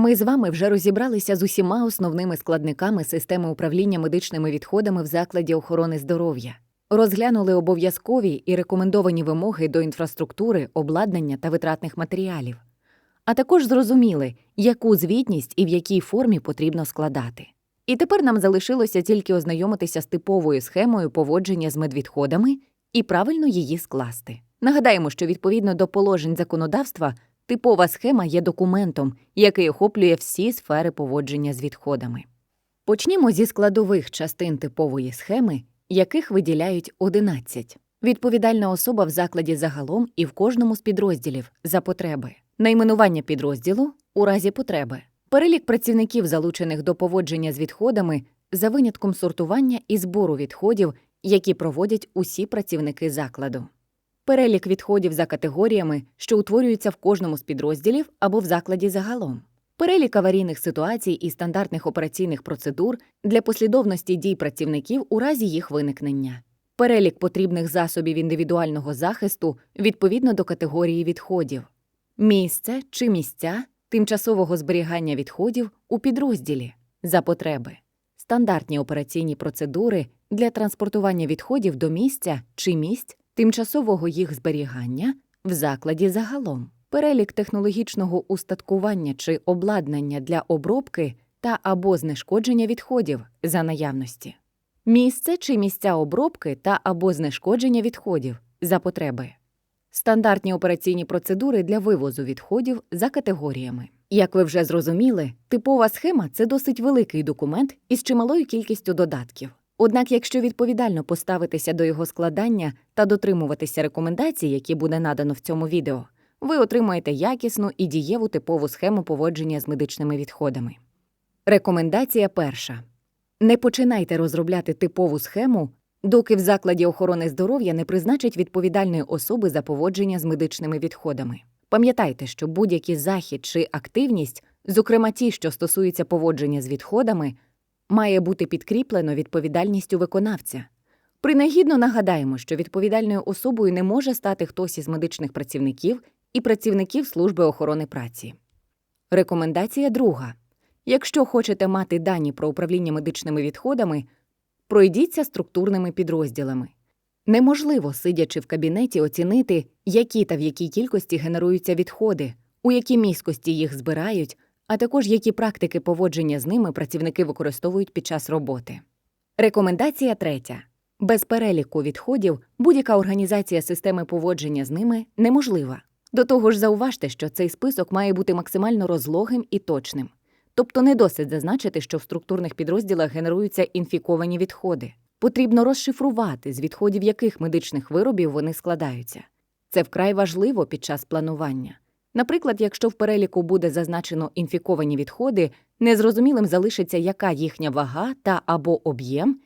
Ми з вами вже розібралися з усіма основними складниками системи управління медичними відходами в закладі охорони здоров'я. Розглянули обов'язкові і рекомендовані вимоги до інфраструктури, обладнання та витратних матеріалів. А також зрозуміли, яку звітність і в якій формі потрібно складати. І тепер нам залишилося тільки ознайомитися з типовою схемою поводження з медвідходами і правильно її скласти. Нагадаємо, що відповідно до положень законодавства типова схема є документом, який охоплює всі сфери поводження з відходами. Почнімо зі складових частин типової схеми, яких виділяють 11. Відповідальна особа в закладі загалом і в кожному з підрозділів за потреби, найменування підрозділу у разі потреби, перелік працівників, залучених до поводження з відходами, за винятком сортування і збору відходів, які проводять усі працівники закладу. Перелік відходів за категоріями, що утворюються в кожному з підрозділів або в закладі загалом. Перелік аварійних ситуацій і стандартних операційних процедур для послідовності дій працівників у разі їх виникнення. Перелік потрібних засобів індивідуального захисту відповідно до категорії відходів. Місце чи місця тимчасового зберігання відходів у підрозділі за потреби. Стандартні операційні процедури для транспортування відходів до місця чи місць тимчасового їх зберігання в закладі загалом, перелік технологічного устаткування чи обладнання для обробки та або знешкодження відходів за наявності, місце чи місця обробки та або знешкодження відходів за потреби, стандартні операційні процедури для вивозу відходів за категоріями. Як ви вже зрозуміли, типова схема це досить великий документ із чималою кількістю додатків. Однак, якщо відповідально поставитися до його складання та дотримуватися рекомендацій, які буде надано в цьому відео, ви отримаєте якісну і дієву типову схему поводження з медичними відходами. Рекомендація перша: не починайте розробляти типову схему, доки в закладі охорони здоров'я не призначать відповідальної особи за поводження з медичними відходами. Пам'ятайте, що будь-який захід чи активність, зокрема ті, що стосуються поводження з відходами, має бути підкріплено відповідальністю виконавця. Принагідно нагадаємо, що відповідальною особою не може стати хтось із медичних працівників і працівників служби охорони праці. Рекомендація друга. Якщо хочете мати дані про управління медичними відходами, пройдіться структурними підрозділами. Неможливо, сидячи в кабінеті, оцінити, які та в якій кількості генеруються відходи, у якій міськості їх збирають, а також які практики поводження з ними працівники використовують під час роботи. Рекомендація третя. Без переліку відходів будь-яка організація системи поводження з ними неможлива. До того ж, зауважте, що цей список має бути максимально розлогим і точним. Тобто не досить зазначити, що в структурних підрозділах генеруються інфіковані відходи. Потрібно розшифрувати, з відходів яких медичних виробів вони складаються. Це вкрай важливо під час планування. Наприклад, якщо в переліку буде зазначено інфіковані відходи, незрозумілим залишиться, яка їхня вага та або об'єм,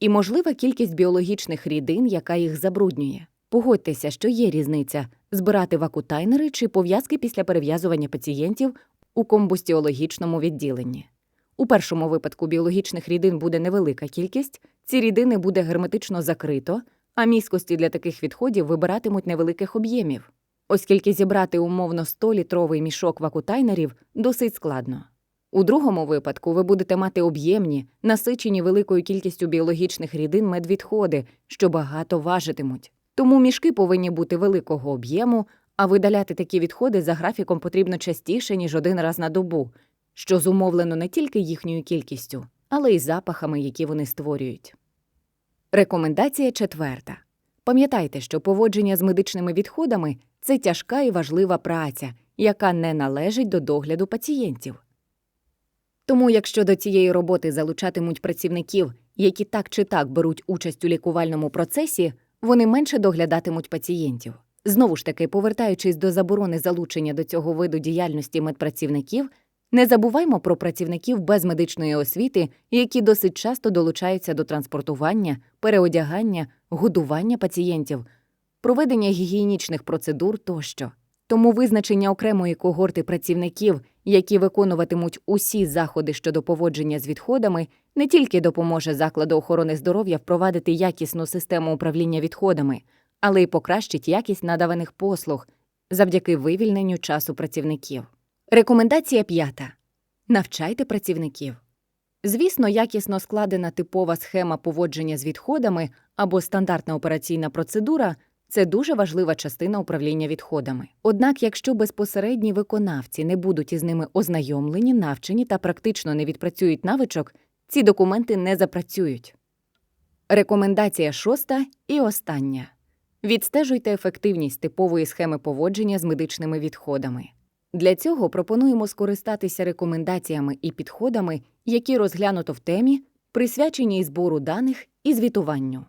і можлива кількість біологічних рідин, яка їх забруднює. Погодьтеся, що є різниця збирати вакутайнери чи пов'язки після перев'язування пацієнтів у комбустіологічному відділенні. У першому випадку біологічних рідин буде невелика кількість, ці рідини буде герметично закрито, а міскості для таких відходів вибиратимуть невеликих об'ємів, оскільки зібрати умовно 100-літровий мішок вакутайнерів досить складно. У другому випадку ви будете мати об'ємні, насичені великою кількістю біологічних рідин медвідходи, що багато важитимуть. Тому мішки повинні бути великого об'єму, а видаляти такі відходи за графіком потрібно частіше, ніж один раз на добу, що зумовлено не тільки їхньою кількістю, але й запахами, які вони створюють. Рекомендація четверта. Пам'ятайте, що поводження з медичними відходами це тяжка і важлива праця, яка не належить до догляду пацієнтів. Тому, якщо до цієї роботи залучатимуть працівників, які так чи так беруть участь у лікувальному процесі, вони менше доглядатимуть пацієнтів. Знову ж таки, повертаючись до заборони залучення до цього виду діяльності медпрацівників, не забуваймо про працівників без медичної освіти, які досить часто долучаються до транспортування, переодягання, годування пацієнтів, проведення гігієнічних процедур тощо. Тому визначення окремої когорти працівників, які виконуватимуть усі заходи щодо поводження з відходами, не тільки допоможе закладу охорони здоров'я впровадити якісну систему управління відходами, але й покращить якість надаваних послуг завдяки вивільненню часу працівників. Рекомендація п'ята. Навчайте працівників. Звісно, якісно складена типова схема поводження з відходами або стандартна операційна процедура це дуже важлива частина управління відходами. Однак, якщо безпосередні виконавці не будуть із ними ознайомлені, навчені та практично не відпрацюють навичок, ці документи не запрацюють. Рекомендація шоста і остання. Відстежуйте ефективність типової схеми поводження з медичними відходами. Для цього пропонуємо скористатися рекомендаціями і підходами, які розглянуто в темі, присвяченій збору даних і звітуванню.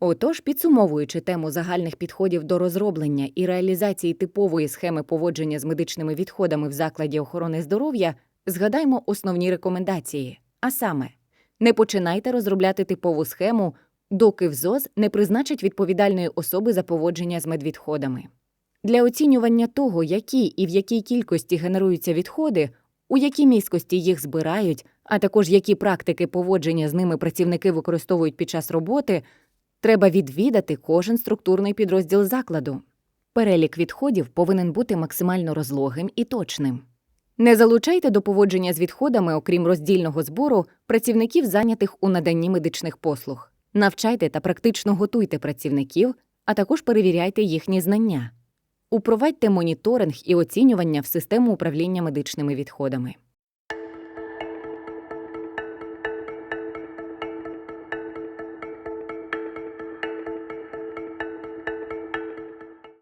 Отож, підсумовуючи тему загальних підходів до розроблення і реалізації типової схеми поводження з медичними відходами в закладі охорони здоров'я, згадаймо основні рекомендації. А саме, не починайте розробляти типову схему, доки ВЗОЗ не призначить відповідальної особи за поводження з медвідходами. Для оцінювання того, які і в якій кількості генеруються відходи, у якій міськості їх збирають, а також які практики поводження з ними працівники використовують під час роботи, треба відвідати кожен структурний підрозділ закладу. Перелік відходів повинен бути максимально розлогим і точним. Не залучайте до поводження з відходами, окрім роздільного збору, працівників, зайнятих у наданні медичних послуг. Навчайте та практично готуйте працівників, а також перевіряйте їхні знання. Упровадьте моніторинг і оцінювання в систему управління медичними відходами.